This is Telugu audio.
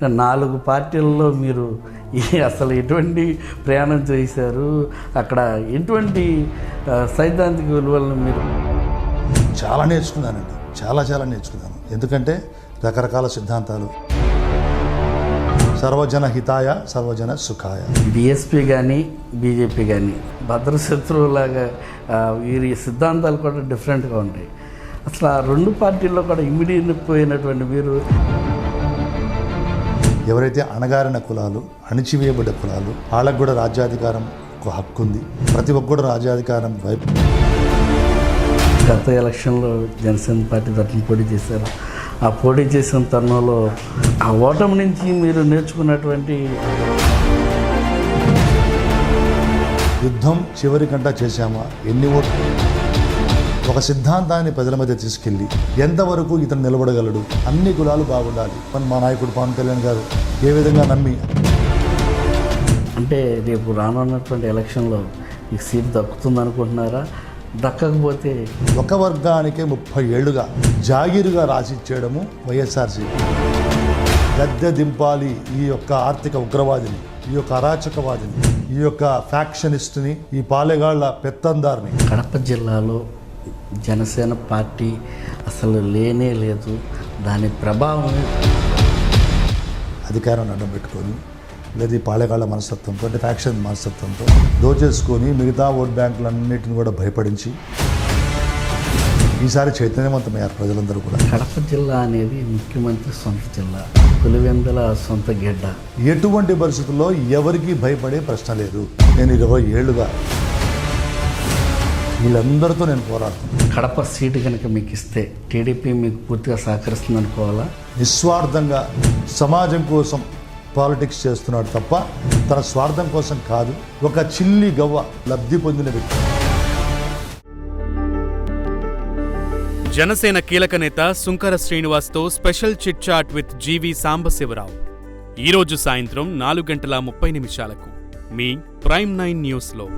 నాలుగు పార్టీల్లో మీరు అసలు ఎటువంటి ప్రయాణం చేశారు? అక్కడ ఎటువంటి సైద్ధాంతిక విలువలను మీరు చాలా నేర్చుకున్నానండి. చాలా చాలా నేర్చుకున్నాను. ఎందుకంటే రకరకాల సిద్ధాంతాలు. సర్వజన హితాయ సర్వజన సుఖాయ. బీఎస్పీ కానీ బీజేపీ కానీ భద్రశత్రువులాగా వీరి సిద్ధాంతాలు కూడా డిఫరెంట్గా ఉంటాయి. అసలు ఆ రెండు పార్టీల్లో కూడా ఇమిడిపోయినటువంటి మీరు ఎవరైతే అణగారిన కులాలు అణిచివేయబడ్డ కులాలు వాళ్ళకు కూడా రాజ్యాధికారం ఒక హక్కు ఉంది. ప్రతి ఒక్కరు రాజ్యాధికారం వైపు గత ఎలక్షన్లో జనసేన పార్టీ తరఫున పోటీ చేశారు. ఆ పోటీ చేసిన తరుణంలో ఆ ఓటమి నుంచి మీరు నేర్చుకున్నటువంటి యుద్ధం చివరికంటా చేశామా? ఎన్ని ఓట్లు? ఒక సిద్ధాంతాన్ని ప్రజల మధ్య తీసుకెళ్ళి ఎంతవరకు ఇతను నిలబడగలడు? అన్ని కులాలు బాగుండాలి. మా నాయకుడు పవన్ కళ్యాణ్ గారు ఏ విధంగా నమ్మి? అంటే రేపు రానున్నటువంటి ఎలక్షన్లో మీకు సీట్ దక్కుతుంది అనుకుంటున్నారా దక్కకపోతే ఒక వర్గానికే ముప్పై ఏళ్ళుగా జాగీరుగా రాసిచ్చేయడము వైఎస్ఆర్సీపీ. గద్దె దింపాలి ఈ యొక్క ఆర్థిక ఉగ్రవాదిని ఈ యొక్క అరాచకవాదిని ఈ యొక్క ఫ్యాక్షనిస్ట్ని ఈ పాలెగాళ్ళ పెత్తందారిని. కడప జిల్లాలో జనసేన పార్టీ అసలు లేనే లేదు. దాని ప్రభావం అధికారాన్ని అడ్డం పెట్టుకొని లేదా ఈ పాలెగాళ్ళ మనస్తత్వంతో అంటే ఫ్యాక్షన్ మనస్తత్వంతో దోచేసుకొని మిగతా ఓట్ బ్యాంకులన్నిటిని కూడా భయపడించి ఈసారి చైతన్యవంతమయ్యారు ప్రజలందరూ కూడా. కడప జిల్లా అనేది ముఖ్యమంత్రి సొంత జిల్లా పులివెందుల సొంత గిడ్డ. ఎటువంటి పరిస్థితుల్లో ఎవరికీ భయపడే ప్రశ్న లేదు. నేను ఇరవై ఏళ్ళుగా వీళ్ళందరితో నేను పోరాడుతున్నాను కడప సీటు కనుక మీకు ఇస్తే టీడీపీ మీకు పూర్తిగా సహకరిస్తుంది అనుకోవాలా? నిస్వార్థంగా సమాజం కోసం పాలిటిక్స్ చేస్తున్నాడు తప్ప తన స్వార్థం కోసం కాదు ఒక చిల్లి గవ్వ లబ్ధి పొందిన వ్యక్తి. జనసేన కీలక నేత Sunkara శ్రీనివాస్తో special chit chat with GV Sambasivarao. ఈరోజు సాయంత్రం నాలుగు గంటల ముప్పై నిమిషాలకు మీ ప్రైమ్ నైన్ న్యూస్లో.